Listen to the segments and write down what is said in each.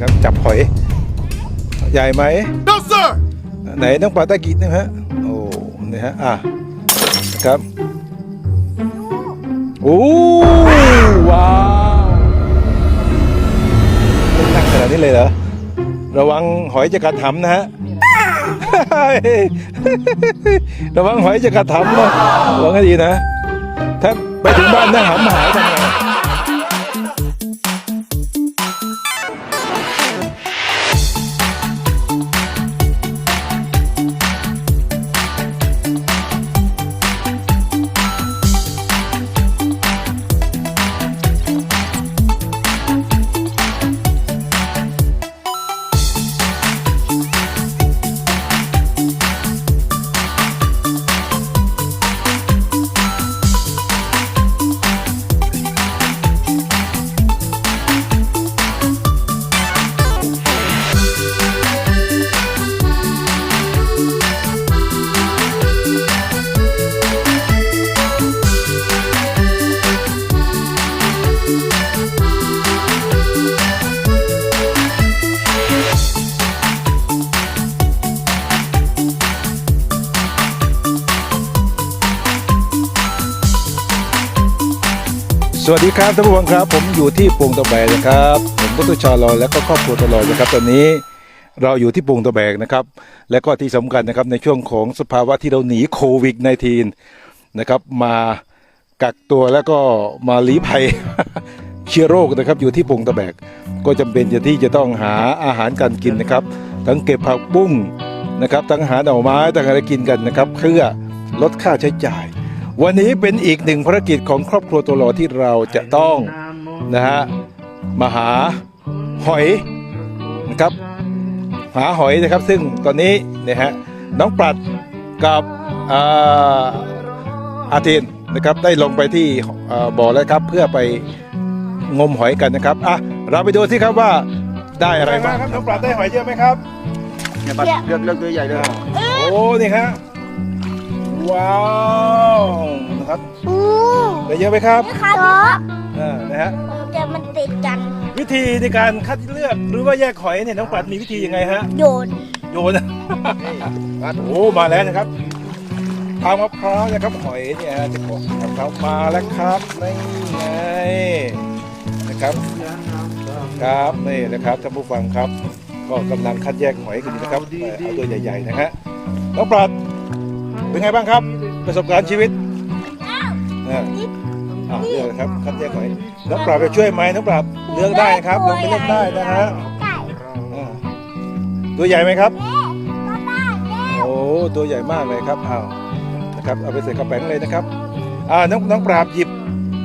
นะครับ จับหอย ใหญ่ไหม No, sir! ไหนน้องปลาตะกิดนะฮะ โอ้นี่ฮะ อะนะครับ โอ้ว้าวหนักขนาดนี้เลยเหรอ ระวังหอยจะกัดหำนะฮะระวังหอยจะกัดหำนะระวังให้ดีนะ ถ้าไปถึงบ้านหน้าหำหายทำไง วัสดีครับท่านผู้ฟังครับ ผมอยู่ที่ปงตะแบกนะครับ ผมกุตุชาลอยและก็ครอบครัวตลอดนะครับ ตอนนี้เราอยู่ที่ปงตะแบกนะครับ และก็ที่สำคัญนะครับในช่วงของสภาวะที่เราหนีโควิด -19 นะครับมากักตัวแล้วก็มาลี้ภัยเชื้อโรคนะครับอยู่ที่ปงตะแบก ก็จำเป็นจะที่จะต้องหาอาหารการกินนะครับ ทั้งเก็บผักบุ้งนะครับทั้งหาหน่อไม้ทั้งอะไรกินกันนะครับเพื่อลดค่าใช้จ่าย วันนี้เป็นอีกหนึ่งภารกิจของครอบครัวตัวรอที่เราจะต้องนะฮะมาหาหอยนะครับ หาหอยนะครับซึ่งตอนนี้นะฮะน้องปรัดกับอ่าอาเทนนะครับได้ลงไปที่อ่าบ่อแล้วครับเพื่อไปงมหอยกันนะครับอะเราไปดูสิครับว่าได้อะไรบ้างครับน้องปรัดได้หอยเยอะไหมครับเนี่ยปัดเลือกเลือกตัวใหญ่เลยโอ้นี่ฮะ ว้าวนะครับอู้ได้เยอะไหมครับครับอ่านะฮะผมจะมันติดกัน วิธีในการคัดเลือกหรือว่าแยกหอยเนี่ยน้องปัดมีวิธียังไงฮะโยนโยนโอ้มาแล้วนะครับทางมะพร้าวนะครับหอยเนี่ยฮะจะของมะพร้าวมาแล้วครับนี่ไงนะครับครับนี่นะครับท่านผู้ฟังครับ ก็กำลังคัดแยกหอยกันอยู่นะครับเอ่อเอาตัวใหญ่ ๆ นะฮะน้องปราด เป็นไงบ้างครับ ประสบการณ์ชีวิตอ่าอ่าเลือกนะครับคัดแยกหอยน้องปราบไปช่วยไหมน้องปราบเลือกได้นะครับลงไปเลือกได้นะฮะไก่อ่าตัวใหญ่ไหมครับก็ได้แม่โอ้ตัวใหญ่มากเลยครับเอานะครับเอาไปใส่กระแป้งเลยนะครับอ่าน้องน้องปราบหยิบ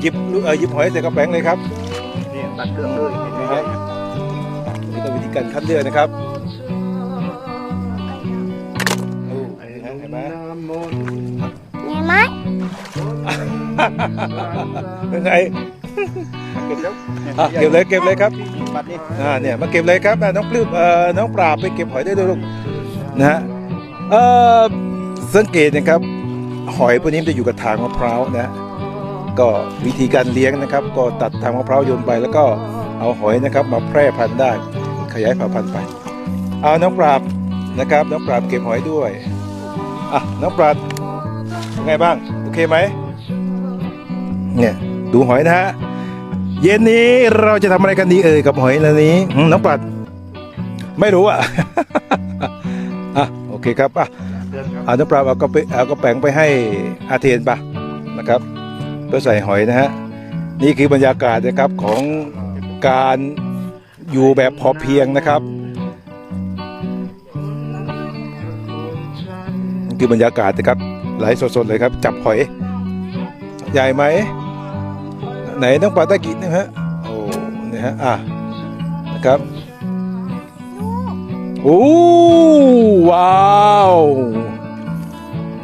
หยิบลูกเออหยิบหอยใส่กระแป้งเลยครับนี่ปัดเลือกเลยนะฮะนี่ก็วิธีการคัดเลือกนะครับ เห็นไหมเห็นไหมเป็นไงเก็บแล้วอะเก็บเลยเก็บเลยครับปัดนี่อ่าเนี่ยมาเก็บเลยครับอะน้องปลื้มเอ่อน้องปราบไปเก็บหอยได้ด้วยลูกนะฮะเอ่อสังเกตนะครับ หอยพวกนี้มันจะอยู่กับทางมะพร้าวนะก็วิธีการเลี้ยงนะครับ ก็ตัดทางมะพร้าวโยนไปแล้วก็เอาหอยนะครับ มาแพร่พันธุ์ได้ขยายเผ่าพันธุ์ไป เอาน้องปราบนะครับ น้องปราบเก็บหอยด้วย อะน้องปราบเป็นไงบ้าง โอเคไหมเนี่ยดูหอยนะฮะ เย็นนี้เราจะทำอะไรกันดีเอ่ยกับหอยเหล่านี้อืมน้องปราบไม่รู้อะ อะโอเคครับอะเอาน้ำปลาเอาก็ไปเอาก็แปลงไปให้อาเทนปะนะครับเพื่อใส่หอยนะฮะ นี่คือบรรยากาศนะครับของการอยู่แบบพอเพียงนะครับ นี่คือบรรยากาศนะครับไหลสดๆเลยครับ จับหอย ใหญ่ไหม ไหนต้องปลาตะกินนะฮะโอ้นี่ฮะอะนะครับโอ้ว้าว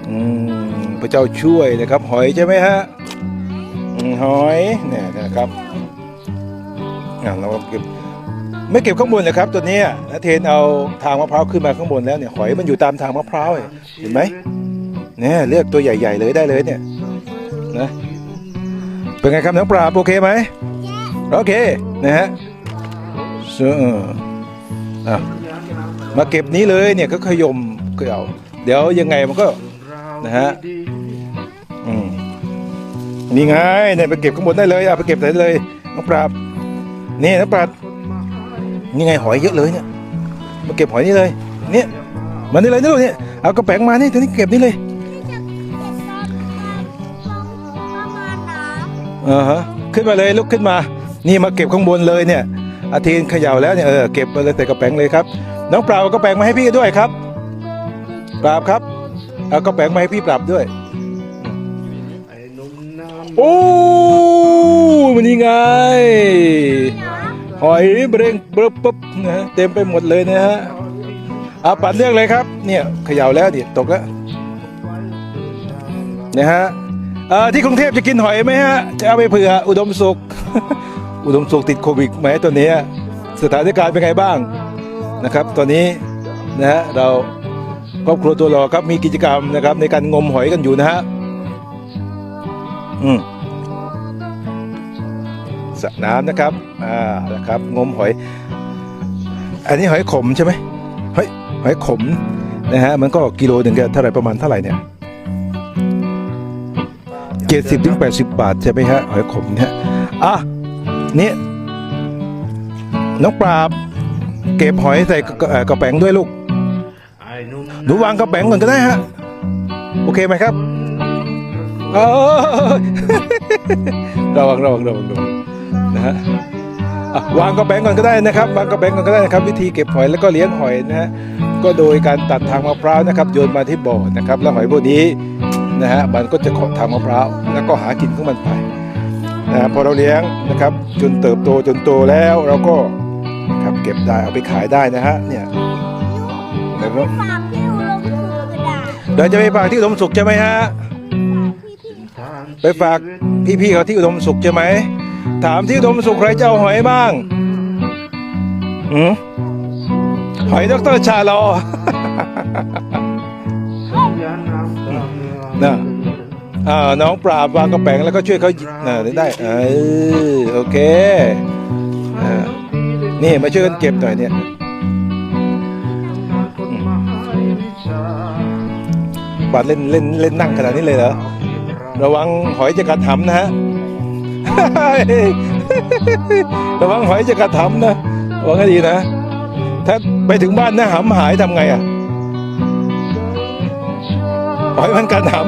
อืมพระเจ้าช่วยนะครับ หอยใช่ไหมฮะหอยเนี่ยนะครับอะเราเก็บ ไม่เก็บข้างบนเลยครับตัวเนี้ยนะเทนเอาทางมะพร้าวขึ้นมาข้างบนแล้วเนี่ยหอยมันอยู่ตามทางมะพร้าวเนี่ยเห็นไหมเนี่ยเลือกตัวใหญ่ ๆ เลยได้เลยเนี่ยนะเป็นไงครับน้องปลาบโอเคไหมโอเคนะฮะเอออะมาเก็บนี้เลยเนี่ยก็ขยมเกลียวเดี๋ยวยังไงมันก็นะฮะอืมนี่ไงเนี่ยไปเก็บข้างบนได้เลยอะไปเก็บได้เลยน้องปราบนี่น้องปราบ นี่ไงหอยเยอะเลยเนี่ย มาเก็บหอยนี่เลย เนี่ยมานี่เลยนี่ลูกเนี่ย เอากระแป้งมานี่ทีนี้เก็บนี่เลยนี่จะเก็บตอนประมาณน้ำอ่าฮะ ขึ้นมาเลยลุกขึ้นมา นี่มาเก็บข้างบนเลยเนี่ย อาทินเขย่าแล้วเนี่ยเออเก็บมาเลยแต่กระแป้งเลยครับ น้องเปล่าเอากระแป้งมาให้พี่ด้วยครับ ปราบครับ เอากระแป้งมาให้พี่ปราบด้วย โอ้มันนี่ไง หอยเบรงเบิบปุ๊บนะฮะเต็มไปหมดเลยนะฮะเอาปัดเลือกเลยครับ เนี่ยเขย่าแล้วดิตกแล้วนะฮะเอ่อที่กรุงเทพจะกินหอยไหมฮะ จะเอาไปเผื่ออุดมสุข อุดมสุขติดโควิดไหมตัวนี้สถานการณ์เป็นไงบ้างนะครับ ตอนนี้นะฮะเราครอบครัวตัวหล่อครับมีกิจกรรมนะครับในการงมหอยกันอยู่นะฮะอืม สระน้ำนะครับอ่านะครับ งมหอย อันนี้หอยขมใช่ไหมหอยหอยขมนะฮะมันก็กิโลหนึ่งก็เท่าไหร่ประมาณเท่าไหร่เนี่ยเจ็ดสิบถึงแปดสิบบาทใช่ไหมฮะหอยขมเนี่ยอะนี่น้องปราบ เก็บหอยใส่กระเอ่อกระแป้งด้วยลูกหนูวางกระแป้งก่อนก็ได้ฮะโอเคไหมครับเออระ วังระวังระวังระวังนะฮะอะวางกระแบงก่อนก็ได้นะครับ วางกระแบงก่อนก็ได้นะครับ วิธีเก็บหอยแล้วก็เลี้ยงหอยนะฮะก็โดยการตัดทางมะพร้าวนะครับ โยนมาที่บ่อนะครับ แล้วหอยพวกนี้นะฮะมันก็จะเกาะทางมะพร้าวแล้วก็หากินของมันไปนะฮะพอเราเลี้ยงนะครับ จนเติบโตจนโตแล้วเราก็นะครับเก็บได้เอาไปขายได้นะฮะเนี่ยแล้วก็ฝากที่อุดมสุขกระดาษเราจะไปฝากที่อุดมสุขใช่ไหมฮะพี่ๆไปฝากพี่ๆเขาที่อุดมสุขใช่ไหม ถามที่อุดมสุขใครจะเอาหอยบ้างอืมหอยดรชาลอน่ะอ่าน้องปราบวางกระแป้งแล้วก็ช่วยเขาน่ะได้เออโอเคอ่านี่มาช่วยกันเก็บหน่อยเนี่ยอืมบาดเล่นเล่นเล่นนั่งขนาดนี้เลยเหรอระวังหอยจะกัดหำนะฮะ ระวังหอยจะกัดหำนะระวังให้ดีนะ ถ้าไปถึงบ้านนะหำหายทำไงอะหอยมันกัดหำ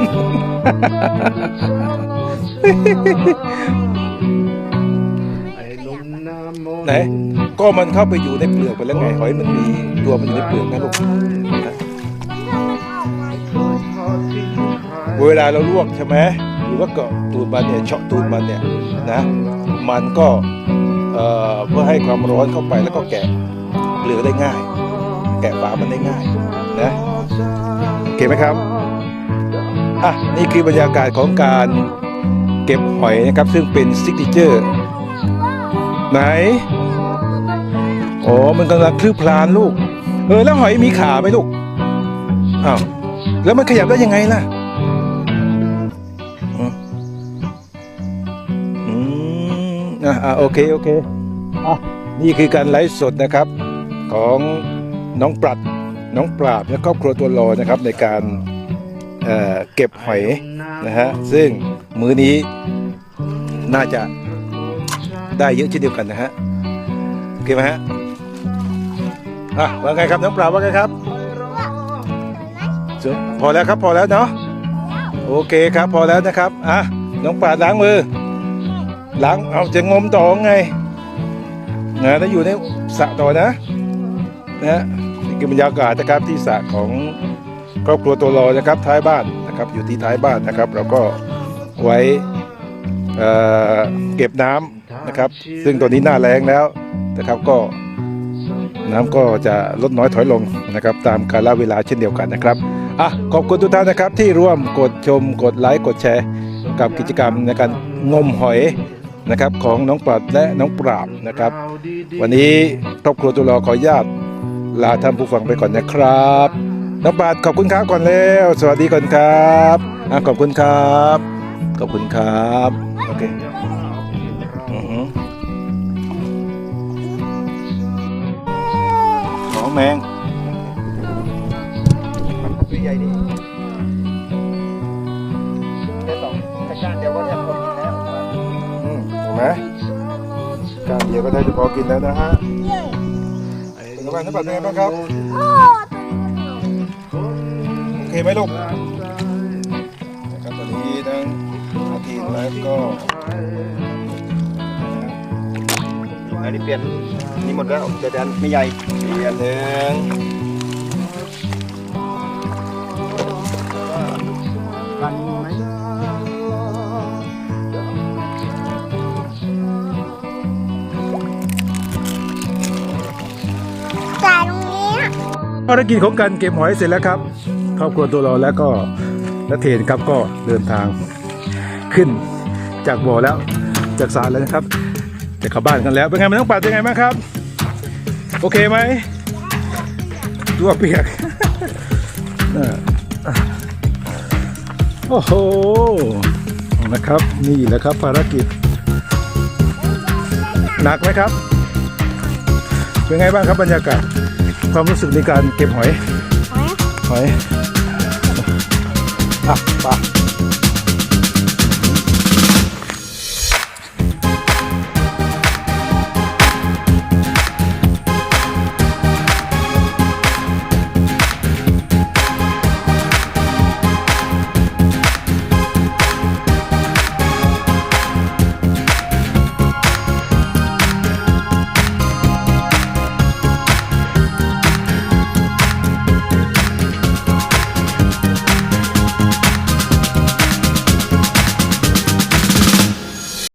ไหนก็มันเข้าไปอยู่ในเปลือกไปแล้วไงหอยมันมีตัวมันอยู่ในเปลือกนะลูกนะเวลาเราลวกใช่ไหมห รือว่าเกาะตูดมันเนี่ยเฉาะตูดมันเนี่ยนะมันก็เอ่อเพื่อให้ความร้อนเข้าไปแล้วก็แกะเปลือกได้ง่าย แกะฝามันได้ง่ายนะโอเคไหมครับอะนี่คือบรรยากาศของการเก็บหอยนะครับ ซึ่งเป็นซิกเนเจอร์ไหนอ๋อมันกำลังคลืบคลานลูก เออแล้วหอยมีขาไหมลูกอ้าวแล้วมันขยับได้ยังไงล่ะ มอะอะโอเคโอเคอะนี่คือการไลฟ์สดนะครับของน้องปรัดน้องปราบและครอบครัวตัวรอนะครับในการเอ่อเก็บหอยนะฮะซึ่งมื้อนี้น่าจะได้เยอะเช่นเดียวกันนะฮะโอเคไหมฮะอะว่าไงครับน้องปราบว่าไงครับเสร็จพอแล้วครับพอแล้วเนาะโอเคครับพอแล้วนะครับอะน้องปราดล้างมือ ล้างเอาจะงมต่อไงนะแล้วอยู่ในสระต่อนะนะนี่คือบรรยากาศนะครับที่สระของครอบครัวตัวรอนะครับท้ายบ้านนะครับอยู่ที่ท้ายบ้านนะครับ เราก็ไว้เอ่อเก็บน้ำนะครับ ซึ่งตอนนี้หน้าแรงแล้วนะครับก็น้ำก็จะลดน้อยถอยลงนะครับ ตามกาลเวลาเช่นเดียวกันนะครับอะขอบคุณทุกท่านนะครับที่ร่วมกดชมกดไลค์กดแชร์ กับกิจกรรมในการงมหอย นะครับของน้องปราดและน้องปราบนะครับ วันนี้ครอบครัวตัวรอขออนุญาตลาท่านผู้ฟังไปก่อนนะครับ น้องปราดขอบคุณครับก่อนแล้ว สวัสดีก่อนครับอขอบคุณครับ ขอบคุณครับโอเคอือฮึองแมงตัวใหญ่ดี ไหมการเดียวก็ได้จะพอกินแล้วนะฮะเย้เป็นไงบ้างน้ำปัดเป็นไงบ้างครับโอ้ตัวนี้มันหนูโอเคไหมลูกนะครับตอนนี้ทั้งอาทีนแล้วก็อันนี้เปลี่ยนนี่หมดแล้วแต่อันไม่ใหญ่เปลี่ยนหนึ่งารกิจของการเก็บหอยเสร็จแล้วครับครอบครัวตัวเราแล้วก็นักเทนครับก็เดินทางขึ้นจากบ่อแล้วจากสรแล้วนะครับจะเข้าบ้านกันแล้วเป็นไงมันต้องปัดยังไงบ้างครับ โอเคไหมตัวเปียกโอ้โหนะครับนี่แหละครับภารกิจ หนักไหมครับ เป็นไงบ้างครับบรรยากาศ ความรู้สึกในการเก็บหอยไหมหอย อะไป